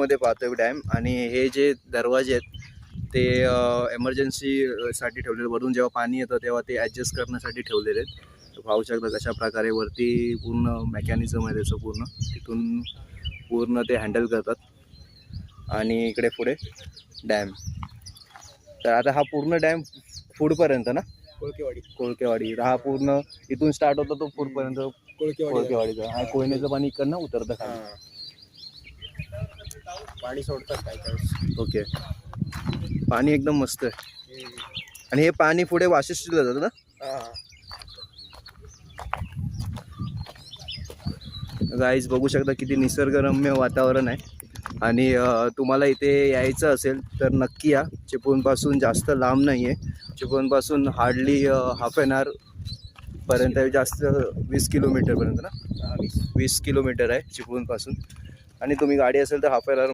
मध्ये पाहतोय डॅम आणि हे जे दरवाजे आहेत ते एमर्जन्सी साठी ठेवलेले. वरून जेव्हा पाणी येतं तेव्हा ते ॲडजस्ट करण्यासाठी ठेवलेले आहेत. पाहू शकता कशा प्रकारे वरती पूर्ण मेकॅनिझम आहे त्याचं पूर्ण. तिथून पूर्ण ते हँडल करतात. आणि इकडे पुढे डॅम. तर आता हा पूर्ण डॅम पुढपर्यंत ना? कोळकेवाडी. कोळकेवाडी. हा पूर्ण इथून स्टार्ट होतो तो पुढपर्यंत. कोळकेवाडी. कोळकेवाडीचा. कोयनेचं पाणी इकडनं उतरतं. पाणी सोडतात काय काय ओके. पाणी एकदम मस्त आहे. आणि हे पाणी पुढे वाशिष्ठीला जातं ना? गाईज बघू शकता किती निसर्गरम्य वातावरण आहे. आणि तुम्हाला इथे यायचं असेल तर नक्की या. चिपळूणपासून जास्त लांब नाही आहे चिपळूणपासून हार्डली हाफ एन आवर पर्यंत जास्त वीस किलोमीटरपर्यंत ना? वीस किलोमीटर आहे चिपळूणपासून. आणि तुम्ही गाडी असेल तर हाफ